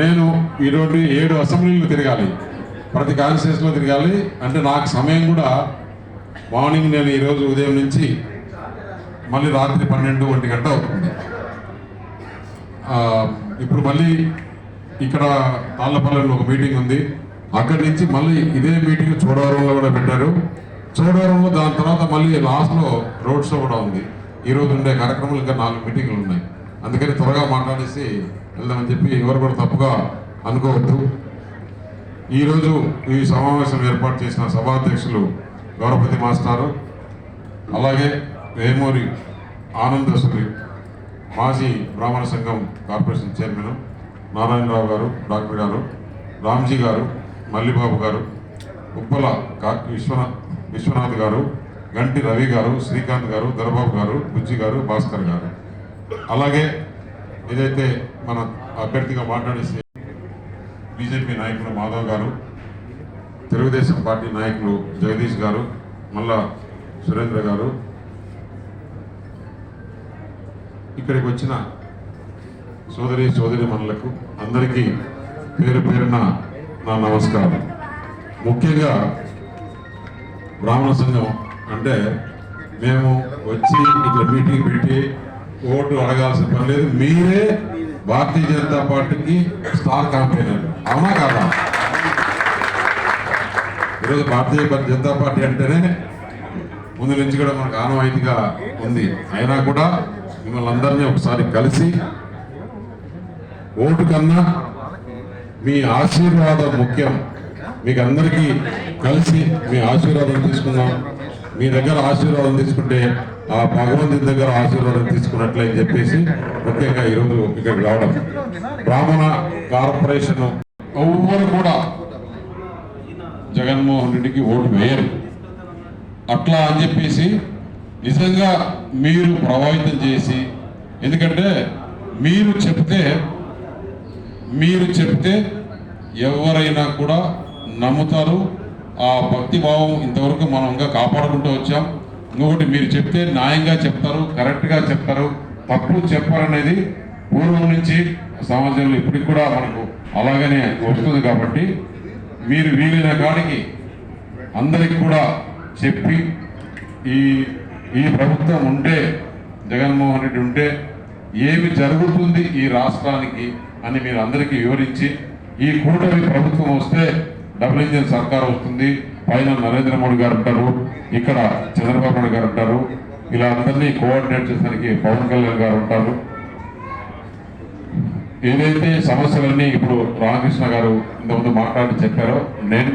నేను ఈరోజు ఏడు అసెంబ్లీలు తిరగాలి. ప్రతి కాన్స్టిట్యూన్సీలో తిరగాలి. అంటే నాకు సమయం కూడా మార్నింగ్ నేను ఈరోజు ఉదయం నుంచి మళ్ళీ రాత్రి పన్నెండు ఒంటి గంట అవుతుంది. ఇప్పుడు మళ్ళీ ఇక్కడ తాళ్ళపల్లెలో ఒక మీటింగ్ ఉంది. అక్కడి నుంచి మళ్ళీ ఇదే మీటింగ్ చోడవరంలో కూడా పెట్టారు. చోడవరంలో దాని తర్వాత మళ్ళీ లాస్ట్లో రోడ్ షో కూడా ఉంది. ఈరోజు ఉండే కార్యక్రమాలు ఇంకా నాలుగు మీటింగ్లు ఉన్నాయి. అందుకని త్వరగా మాట్లాడేసి వెళ్దామని చెప్పి ఎవరు కూడా తప్పుగా అనుకోవద్దు. ఈరోజు ఈ సమావేశం ఏర్పాటు చేసిన సభాధ్యక్షులు గౌరవపతి మాస్టారు అలాగే వేమూరి ఆనందశ్రీ మాజీ బ్రాహ్మణ సంఘం కార్పొరేషన్ చైర్మన్ నారాయణరావు గారు డాక్టర్ గారు రామ్జీ గారు మల్లిబాబు గారు ఉప్పల కా- విశ్వనాథ్ విశ్వనాథ్ గారు గంటి రవి గారు శ్రీకాంత్ గారు దొరబాబు గారు బుజ్జి గారు భాస్కర్ గారు. అలాగే ఏదైతే మన అభ్యర్థిగా మాట్లాడేసి బీజేపీ నాయకులు మాధవ్ గారు తెలుగుదేశం పార్టీ నాయకులు జగదీష్ గారు మళ్ళా సురేంద్ర గారు ఇక్కడికి వచ్చిన సోదరి సోదరి మనులకు అందరికీ పేరు పేరున నా నమస్కారం. ముఖ్యంగా బ్రాహ్మణ సంఘం అంటే మేము వచ్చి ఇట్లా మీటింగ్ పెట్టి ఓటు అడగాల్సిన పని లేదు. మీరే భారతీయ జనతా పార్టీకి స్టార్ క్యాంపెయినర్ అవునా కాదా? ఈరోజు భారతీయ జనతా పార్టీ అంటేనే ముందు నుంచి కూడా మనకు ఆనవాయితీగా ఉంది. అయినా కూడా మిమ్మల్ని అందరినీ ఒకసారి కలిసి ఓటు కన్నా మీ ఆశీర్వాదం ముఖ్యం. మీకు అందరికీ కలిసి మీ ఆశీర్వాదం తీసుకుందాం. మీ దగ్గర ఆశీర్వాదం తీసుకుంటే ఆ భగవంతుని దగ్గర ఆశీర్వాదం తీసుకున్నట్లే చెప్పేసి ముఖ్యంగా ఈరోజు ఇక్కడికి రావడం. బ్రాహ్మణ కార్పొరేషన్ ఎవ్వరు కూడా జగన్మోహన్ రెడ్డికి ఓటు వేయరు. అట్లా అని చెప్పేసి నిజంగా మీరు ప్రభావితం చేసి ఎందుకంటే మీరు చెప్తే మీరు చెప్తే ఎవరైనా కూడా నమ్ముతారు. ఆ భక్తి భావం ఇంతవరకు మనం ఇంకా కాపాడుకుంటూ వచ్చాం. ఇంకొకటి మీరు చెప్తే న్యాయంగా చెప్తారు కరెక్ట్గా చెప్తారు తప్పు చెప్పారనేది పూర్వం నుంచి సమాజంలో ఇప్పటికి కూడా మనకు అలాగనే వస్తుంది కాబట్టి మీరు వీలైన కాడికి అందరికి కూడా చెప్పి ఈ ఈ ప్రభుత్వం ఉంటే జగన్మోహన్ రెడ్డి ఉంటే ఏమి జరుగుతుంది ఈ రాష్ట్రానికి అని మీరు అందరికీ వివరించి ఈ కూటమి ప్రభుత్వం వస్తే డబుల్ ఇంజిన్ సర్కార్ వస్తుంది పైన నరేంద్ర మోడీ గారు ఉంటారు ఇక్కడ చంద్రబాబు నాయుడు గారు ఉంటారు ఇలా అందరినీ కోఆర్డినేట్ చేసరికి పవన్ కళ్యాణ్ గారు ఉంటారు. ఏదైతే సమస్యలన్నీ ఇప్పుడు రామకృష్ణ గారు ఇంతకుముందు మాట్లాడి చెప్పారో నేను